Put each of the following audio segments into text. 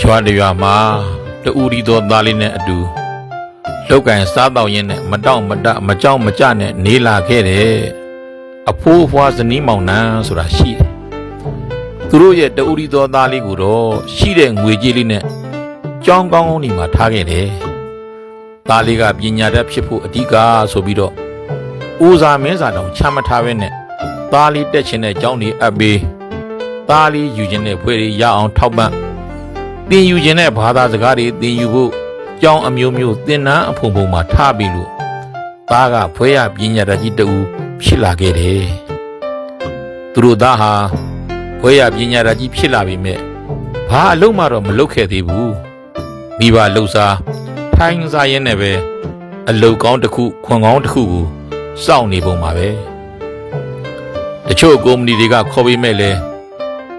ရွာတရွာမှာတူရီသောသားလေးနဲ့အတူလောက်ကင်စားတော့ရင်းနဲ့မတောင့်မတမကြောက်မကြနဲ့နေလာခဲ့တယ်အဖိုးအဖွားဇနီးမောင်နှံဆိုတာရှိတယ်သူတို့ရဲ့တူရီသောသားလေးကိုတော့ရှိတဲ့ငွေကြေးလေးနဲ့ကြောင်းကောင်းကောင်းဒီမှာထားခဲ့တယ်သားလေးကပညာတတ်ဖြစ်ဖို့အဓိကဆိုပြီးတော့ဦးစာမင်းစာတောင်ချမ်းမထားဘဲနဲ့သားလေးတက်ချင်တဲ့ကြောင်းဒီအပ်ပေးသားလေးယူခြင်းတဲ့ဖွဲ့တွေရအောင်ထောက်ပံ့ သင်ယူခြင်းတဲ့ဘာသာစကားတွေသင်ယူဖို့ကြောင်းအမျိုးမျိုးသင်တန်းအဖုံဖုံမှာထားပြီးလို့သားကဖွဲရပညာတတ်ကြီးတူဖြစ်လာခဲ့တယ်။သူတို့သားဟာဖွဲရပညာတတ်ကြီးဖြစ်လာပြီမဲ့ဘာအလုံးမှတော့မလုပ်ခဲ့သေးဘူး။မိဘလှုပ်ရှားထိုင်းစားရင်းနဲ့ပဲအလုတ်ကောင်းတစ်ခုခွန်ကောင်းတစ်ခုကိုစောင့်နေပုံပါပဲ။တချို့ကုမ္ပဏီတွေကခေါ်ပေးမဲ့လဲ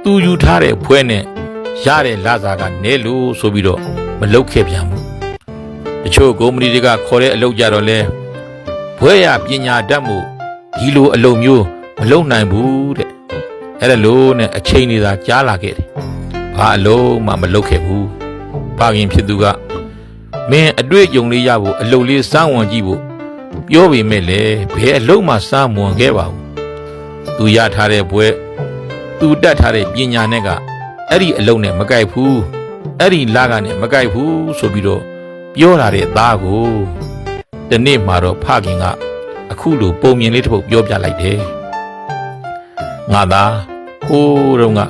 သူယူထားတဲ့ဖွဲနဲ့ ရတဲ့လစာကနဲလို့ဆိုပြီးတော့မလုတ်ခဲ့ပြန်ဘူးတချို့ကုမ္ပဏီတွေကခေါ်တဲ့အလုပ်ကြတော့လဲဘွဲရပညာတတ်မှုဒီလိုအလုပ်မျိုးမလုပ်နိုင်ဘူးတဲ့အဲ့ဒါလို့နဲ့အချိန်နေသာကြားလာခဲ့တယ်ဘာအလုံးမှမလုပ်ခဲ့ဘူးဘာခင်ဖြစ်သူကမင်းအတွေ့အကြုံလေးရဖို့အလုပ်လေးစမ်းဝင်ကြည့်ဖို့ပြောပေမဲ့လေဘယ်အလုပ်မှစမ်းဝင်ခဲ့ပါဘူးသူရထားတဲ့ဘွဲသူတတ်ထားတဲ့ပညာနဲ့က အဲ့ဒီအလုံးနဲ့မကြိုက်ဘူးအဲ့ဒီလာကနဲ့မကြိုက်ဘူးဆိုပြီးတော့ပြောလာတဲ့သားကိုဒီနေ့မှတော့ဖခင်ကအခုလိုပုံမြင်လေးတစ်ပုဒ်ပြောပြလိုက်တယ်ငါသားဟိုးတော့က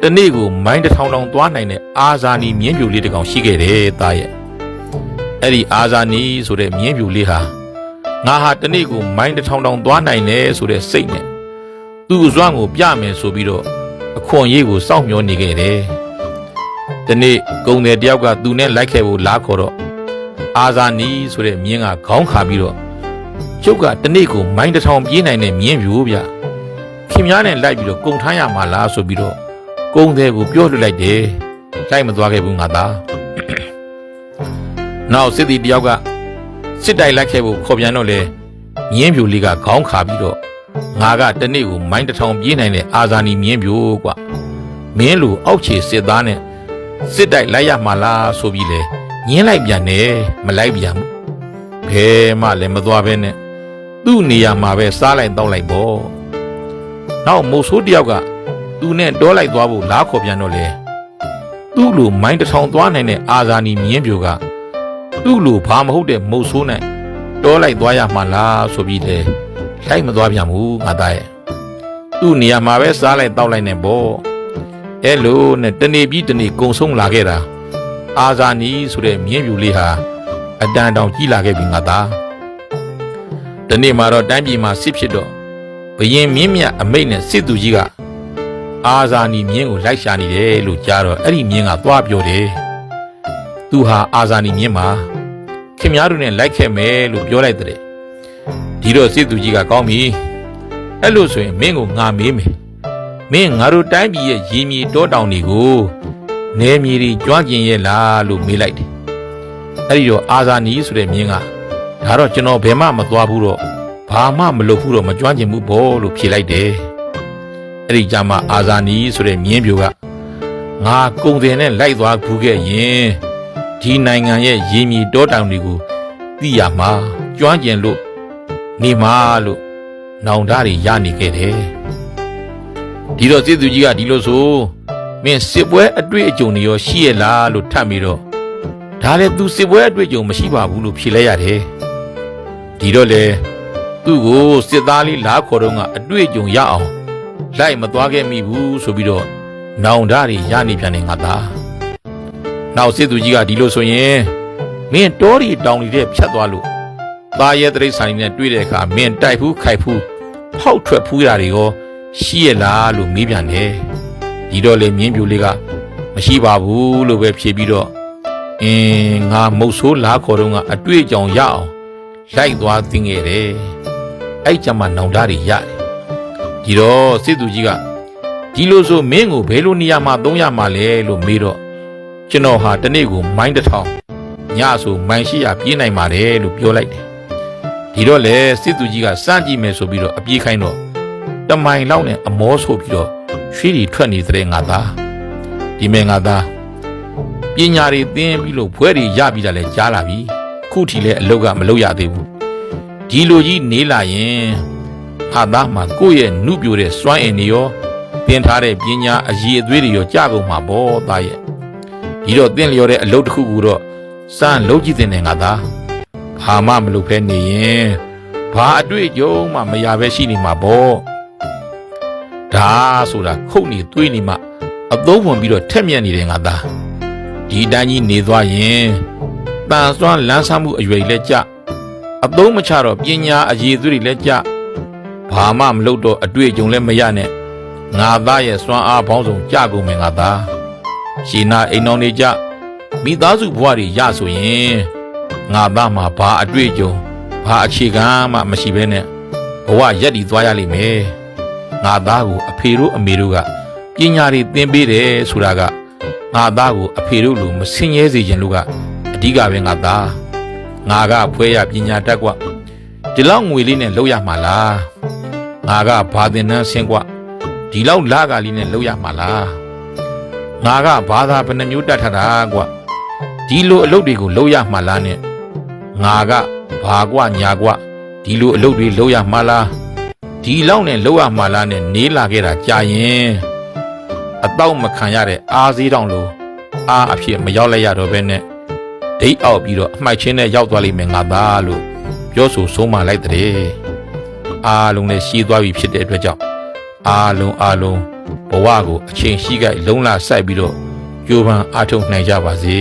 ဒီနေ့ကိုမိုင်းတစ်ထောင်ထောင်သွားနိုင်တဲ့အာဇာနီမြင်းပြူလေးတစ်ကောင်ရှိခဲ့တယ်သားရဲ့အဲ့ဒီအာဇာနီဆိုတဲ့မြင်းပြူလေးဟာငါဟာဒီနေ့ကိုမိုင်းတစ်ထောင်ထောင်သွားနိုင်တယ်ဆိုတဲ့စိတ်နဲ့သူ့အစွမ်းကိုပြမယ်ဆိုပြီးတော့အ ခွန်ရေးကိုစောင့်မျှော်နေခဲ့တယ်။ဒီနေ့ကုံတယ်တယောက်ကသူနဲ့လိုက်ခဲ့ဖို့လားခေါ်တော့အာဇာနီဆိုတဲ့မြင်းကခေါင်းခါပြီးတော့ကျုပ်ကဒီနေ့ကိုမိုင်းတစ်ထောင်ပြေးနိုင်တဲ့မြင်းပြိုးဗျ။ခင်များနဲ့လိုက်ပြီးတော့ကုံထမ်းရမှာလားဆိုပြီးတော့ကုံတယ်ကိုပြောလွတ်လိုက်တယ်။လိုက်မသွားခဲ့ဘူးငါသား။နောက်စစ်တီတယောက်ကစစ်တိုက်လိုက်ခဲ့ဖို့ခေါ်ပြန်တော့လေမြင်းပြိုလေးကခေါင်းခါပြီးတော့ငါကတနေ့ကိုမိုင်းတစ်ထောင်ပြေးနိုင်တဲ့အာဇာနီမြင်းပြို့ကွာ မင်းလိုအောက်ခြေစစ်သားနဲ့စစ်တိုက်လိုက်ရမှာလားဆိုပြီးလေညင်းလိုက်ပြန်တယ်မလိုက်ပြန်ဘူးဘယ်မှလည်းမသွားဘဲနဲ့သူ့နေရာမှာပဲစားလိုက်တောက်လိုက်ပေါ့နောက်မိုးဆိုးတယောက်ကသူနဲ့တောလိုက်သွားဖို့လားခေါ်ပြန်တော့လေသူ့လိုမိုင်းတစ်ထောင်သွားနိုင်တဲ့အာဇာနီမြင်းပြိုကသူ့လိုဘာမဟုတ်တဲ့မုတ်ဆိုးနိုင်တောလိုက်သွားရမှာလားဆိုပြီးလေလိုက်မသွားပြန်ဘူးငါသားရဲ့သူ့နေရာမှာပဲစားလိုက်တောက်လိုက်နေပေါ့ အဲလိုနဲ့တနေ့ပြီးတနေ့ကုံဆုံးလာခဲ့တာအာဇာနီဆိုတဲ့မြင်းပြူလေးဟာအတန်တောင်ကြီးလာခဲ့ပြီငါသားဒီနေ့မှာတော့တိုင်းပြည်မှာစစ်ဖြစ်တော့ဘရင်မင်းမြတ်အမိတ်နဲ့စစ်သူကြီးကအာဇာနီမြင်းကိုလိုက်ရှာနေတယ်လို့ကြားတော့အဲ့ဒီမြင်းကသွားပြောတယ်သူဟာအာဇာနီမြင်းပါခင်များတို့နဲ့လိုက်ခဲ့မယ်လို့ပြောလိုက်တဲ့ဒီတော့စစ်သူကြီးကကောင်းပြီအဲ့လိုဆိုရင်မင်းကိုငါမေးမယ် မင်းငါတို့တိုင်းပြည်ရဲ့ရင်းမြေတောတောင်တွေကိုနေမြေတွေကြွားကျင်ရဲ့လားလို့မေးလိုက်တယ်အဲ့ဒီတော့အာဇာနီဆိုတဲ့မြင်းကဒါတော့ကျွန်တော်ဘယ်မှမသွားဘူးတော့ဘာမှမလုပ်ဘူးတော့မကြွားကျင်ဘူးဘောလို့ဖြေလိုက်တယ်အဲ့ဒီကြမှာအာဇာနီဆိုတဲ့မြင်းပြိုကငါကုံတယ်နဲ့လိုက်သွားဘူးခဲ့ရင်ဒီနိုင်ငံရဲ့ရင်းမြေတောတောင်တွေကိုသိရမှာကြွားကျင်လို့နေမှာလို့နောင်တတွေရနေခဲ့တယ် ဒီတော့စစ်သူကြီးကဒီလိုဆိုမင်းစစ်ပွဲအတွေ့အကြုံတွေရောရှိရလားလို့ထပ်ပြီးတော့ဒါလည်းသူစစ်ပွဲအတွေ့အကြုံမရှိပါဘူးလို့ဖြေလိုက်ရတယ်ဒီတော့လေသူ့ကိုစစ်သားလေးလာခေါ်တော့ကအတွေ့အကြုံရအောင်လိုက်မသွားခဲ့မိဘူးဆိုပြီးတော့နောင်တတွေရနေပြန်တယ်ငါသားနောက်စစ်သူကြီးကဒီလိုဆိုရင်မင်းတောရီတောင်တွေတဲ့ဖြတ်သွားလို့သားရဲတရိတ်ဆိုင်နဲ့တွေ့တဲ့အခါမင်းတိုက်ဖူးခိုက်ဖူးဖောက်ထွက်ဖူးရတာတွေရော ရှိရလားလို့မေးပြန်တယ်ဒီတော့လေမြင်းပြူလေးကမရှိပါဘူးလို့ပဲဖြေပြီးတော့အင်းငါမုတ်ဆိုးလားခေါ်တော့ကအတွေ့အကြုံရအောင်လိုက်သွားသင်ခဲ့တယ်အဲ့ကြမှာနောင်တတွေရတယ်ဒီတော့စစ်သူကြီးကဒီလိုဆိုမင်းကိုဘယ်လိုနေရာမှာသုံးရမှာလဲလို့မေးတော့ကျွန်တော်ဟာတနေ့ကိုမိုင်းတစ်ထောင်ညဆိုမိုင်းရှိရပြေးနိုင်ပါတယ်လို့ပြောလိုက်တယ်ဒီတော့လေစစ်သူကြီးကစမ်းကြည့်မယ်ဆိုပြီးတော့အပြေးခိုင်းတော့ တမိုင်လောက်နဲ့အမောဆိုပြီးတော့ရွှေတွေထွက်နေတဲ့ငါသားဒီမဲ့ငါသားပညာတွေသင်ပြီးလို့ဘွဲတွေရပြီးတာလဲကြားလာပြီခုထီလဲအလုတ်ကမလုတ်ရသေးဘူးဒီလိုကြီးနေလာရင်ဟာသားမှာကိုယ့်ရဲ့နှုပြိုတဲ့စွမ်းအင်တွေရောသင်ထားတဲ့ပညာအရည်အသွေးတွေရောကြကုန်မှာပေါ့သားရဲ့ဒီတော့သင်လျော်တဲ့အလုတ်တစ်ခုခုတော့စမ်းလုံးကြည့်တင်တယ်ငါသားဘာမှမလုပ်ဖဲနေရင်ဘာအတွေ့အကြုံမှမရပဲရှိနေမှာပေါ့ ဒါဆိုတာခုတ်နေတွေးနေမှအသုံးဝင်ပြီးတော့ထက်မြက်နေတယ်ငါသားဒီတန်းကြီးနေသွားရင်တန်ဆွမ်းလန်းဆမှုအရွယ်လည်းကြအသုံးမချတော့ပညာအရည်သွေးတွေလည်းကြဘာမှမလုပ်တော့အတွေ့အကြုံလည်းမရနဲ့ငါသားရဲ့စွမ်းအားပေါင်းစုံကြကုန်မယ်ငါသားရှင်နာအိမ်တော်နေကြမိသားစုဘဝတွေရဆိုရင်ငါသားမှာဘာအတွေ့အကြုံဘာအခြေခံမှမရှိဘဲနဲ့ဘဝရက်တည်သွားရလိမ့်မယ် ငါသားကိုအဖေတို့အမေတို့ကပညာတွေသင်ပေးတယ်ဆိုတာက ငါသားကိုအဖေတို့လိုမစင်ရဲစေခြင်းလို့ကအဓိကပဲငါသားငါကဖွဲရပညာတတ်กว่าဒီလောက်ငွေလေးနဲ့လောက်ရမှာလားငါကဘာသင်တန်းဆင်းกว่าဒီလောက်လာကလေးနဲ့လောက်ရမှာလားငါကဘာသာဘယ်နှမျိုးတတ်ထတာกว่าဒီလိုအလုပ်တွေကိုလောက်ရမှာလားနဲ့ငါကဘာกว่าညာกว่าဒီလိုအလုပ်တွေလောက်ရမှာလား ဒီလောက်နဲ့လောက်ရမှာလားနဲ့နေလာခဲ့တာကြာရင်အတော့မခံရတဲ့အားစေးတောင်လို့အားအဖြစ်မရောက်လိုက်ရတော့ဘဲနဲ့ဒိတ်အောက်ပြီးတော့အမှိုက်ချင်းနဲ့ရောက်သွားလိမ့်မယ်ငါသားလို့ပြောဆိုဆုံးမလိုက်တဲ့အားလုံးနဲ့ရှည်သွားပြီဖြစ်တဲ့အတွက်ကြောင့်အားလုံးအားလုံးဘဝကိုအချိန်ရှိခိုက်လုံးလာစိုက်ပြီးတော့ကြိုးပမ်းအားထုတ်နိုင်ကြပါစေ